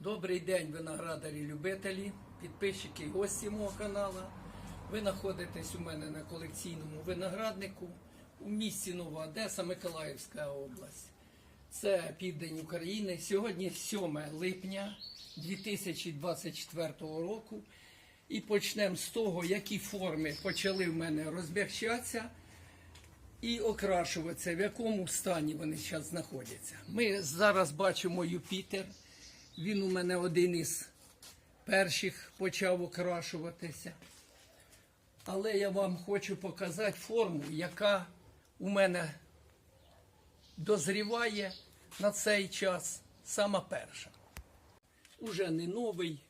Добрий день, виноградарі, любителі, підписчики і гості мого каналу. Ви знаходитесь у мене на колекційному винограднику у місті Нова Одеса, Миколаївська область. Це південь України. Сьогодні 7 липня 2024 року. І почнемо з того, які форми почали в мене розмягчатися і окрашуватися, в якому стані вони зараз знаходяться. Ми зараз бачимо Юпітер. Він у мене один із перших почав окрашуватися. Але я вам хочу показати форму, яка у мене дозріває на цей час сама перша. Уже не новий.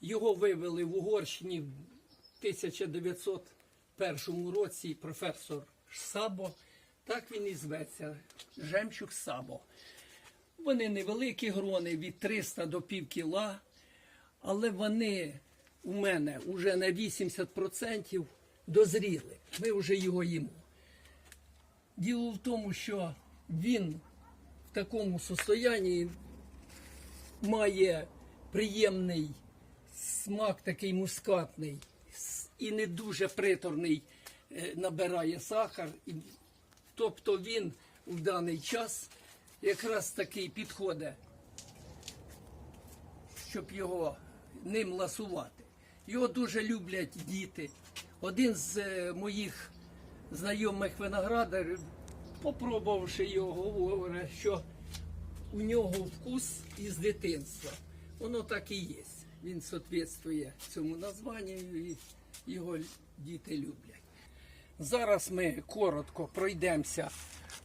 Його вивели в Угорщині в 1901 році професор Сабо. Так він і зветься. Жемчуг Сабо. Вони невеликі грони від 300 до пів кіла, але вони у мене вже на 80% дозріли. Ми вже його їмо. Діло в тому, що він в такому состоянні має приємний смак, такий мускатний і не дуже приторний е, набирає сахар. Тобто він в даний час якраз такий підходить, щоб його ним ласувати. Його дуже люблять діти. Один з е, моїх знайомих виноградарів, попробувавши його, говорить, що у нього вкус із дитинства. Воно так і є. Він соответствує цьому названню і його діти люблять. Зараз ми коротко пройдемося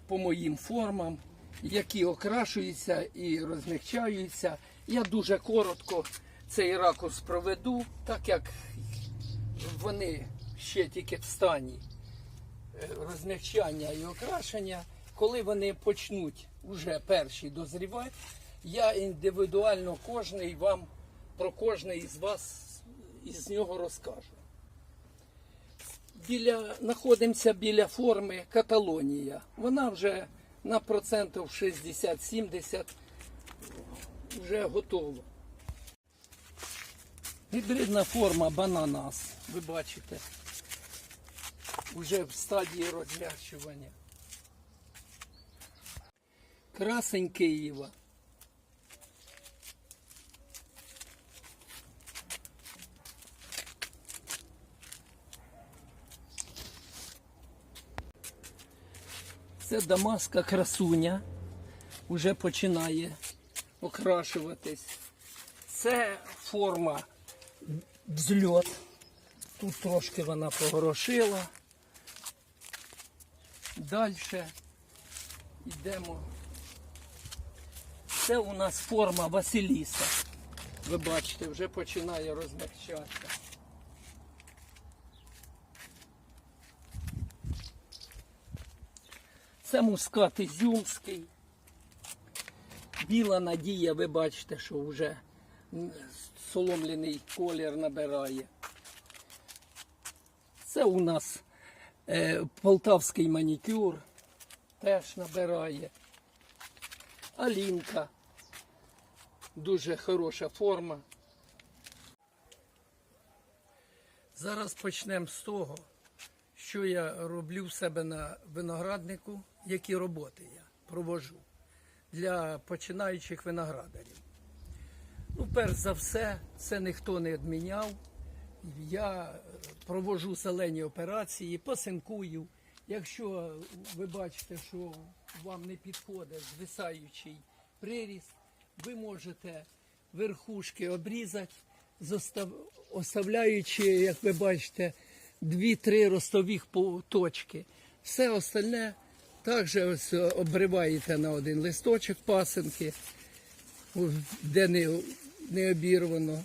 по моїм формам, які окрашуються і розмягчаються. Я дуже коротко цей ракурс проведу, так як вони ще тільки в стані е, розмягчання і окрашення. Коли вони почнуть уже перші дозрівати, я індивідуально кожний вам про кожний із вас із нього розкажу біля, знаходимося біля форми Каталонія. Вона вже на процентів 60-70 вже готово. Гібридна форма бананас, ви бачите, вже в стадії розм'якчування. Красень Києва. Це дамаска красуня вже починає окрашуватись. Це форма взльот. Тут трошки вона погорошила. Далі йдемо. Це у нас форма Василіса. Ви бачите, вже починає розмягчатися. Це мускат ізюмський. Біла надія, ви бачите, що вже соломлений колір набирає. Це у нас е, полтавський манікюр теж набирає. Алінка. Дуже хороша форма. Зараз почнемо з того, що я роблю в себе на винограднику, які роботи я провожу для починаючих виноградарів. Ну, перш за все, це ніхто не відміняв. Я е, провожу зелені операції, посинкую. Якщо ви бачите, що вам не підходить звисаючий приріст, ви можете верхушки обрізати, оставляючи, як ви бачите, 2-3 ростових по- точки. Все остальне також ось обриваєте на один листочок пасинки, де не, не обірвано.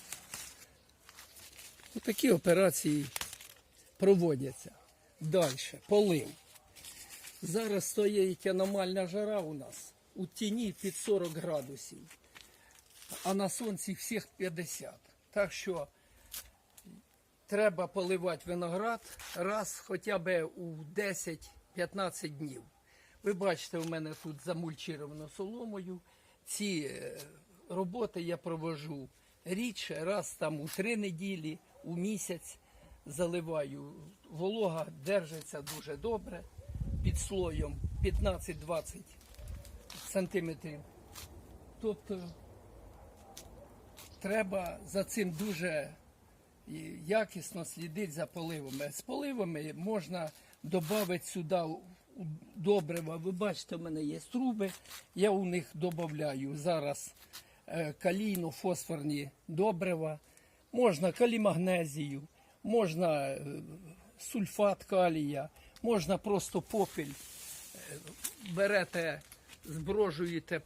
Такі операції проводяться. Далі, полив. Зараз стоїть аномальна жара у нас у тіні під 40 градусів, а на сонці всіх 50. Так що треба поливати виноград раз хоча б у 10-15 днів. Ви бачите, у мене тут замульчировано соломою. Ці е, роботи я провожу рідше, раз там у три неділі, у місяць заливаю. Волога держиться дуже добре під слоєм 15-20 сантиметрів. Тобто треба за цим дуже якісно слідити за поливами. З поливами можна додати сюди добрива. Ви бачите, в мене є труби. Я у них додаю зараз е, калійно-фосфорні добрива, можна калімагнезію, можна е, сульфат калія, можна просто попіль берете, зброжуєте,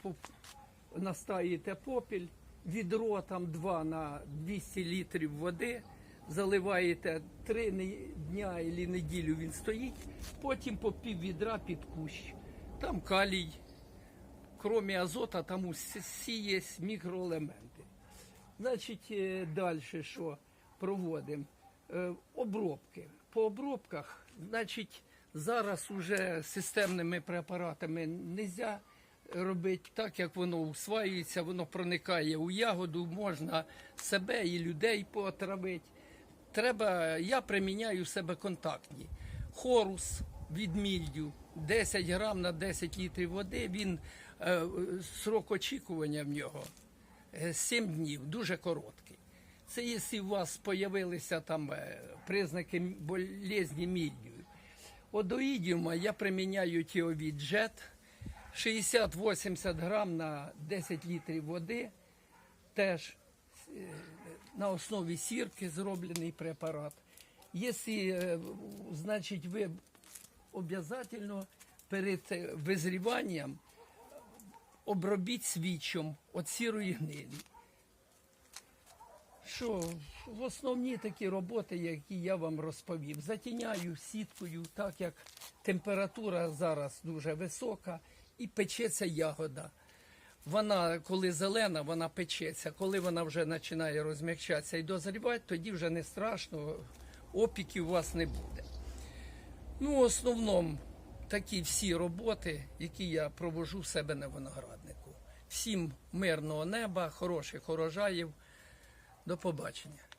настаєте попіль, відро там 2 на 200 літрів води, заливаєте 3 дня або неділю він стоїть, потім по пів відра під кущ. Там калій, крім азота, там усі є мікроелементи. Значить, далі що проводимо? Е, Обробки. По обробках, значить, зараз уже системними препаратами не можна робити так, як воно усваюється, воно проникає у ягоду, можна себе і людей поотравити. Треба, я приміняю в себе контактні. Хорус від мільдю 10 грам на 10 літрів води. Він е, срок очікування в нього 7 днів, дуже короткий. Це якщо у вас з'явилися там е, признаки болезні до ідіума я приміняю тіовід джет 60-80 грам на 10 літрів води. Теж е, на основі сірки зроблений препарат. Якщо, е, значить, ви обов'язково перед визріванням обробіть свічом від сірої гнилі. Що в основні такі роботи, які я вам розповів, затіняю сіткою, так як температура зараз дуже висока і печеться ягода. Вона, коли зелена, вона печеться. Коли вона вже починає розм'якчатися і дозрівати, тоді вже не страшно, опіків у вас не буде. Ну, в основному такі всі роботи, які я провожу в себе на винограднику. Всім мирного неба, хороших урожаїв. До побачення.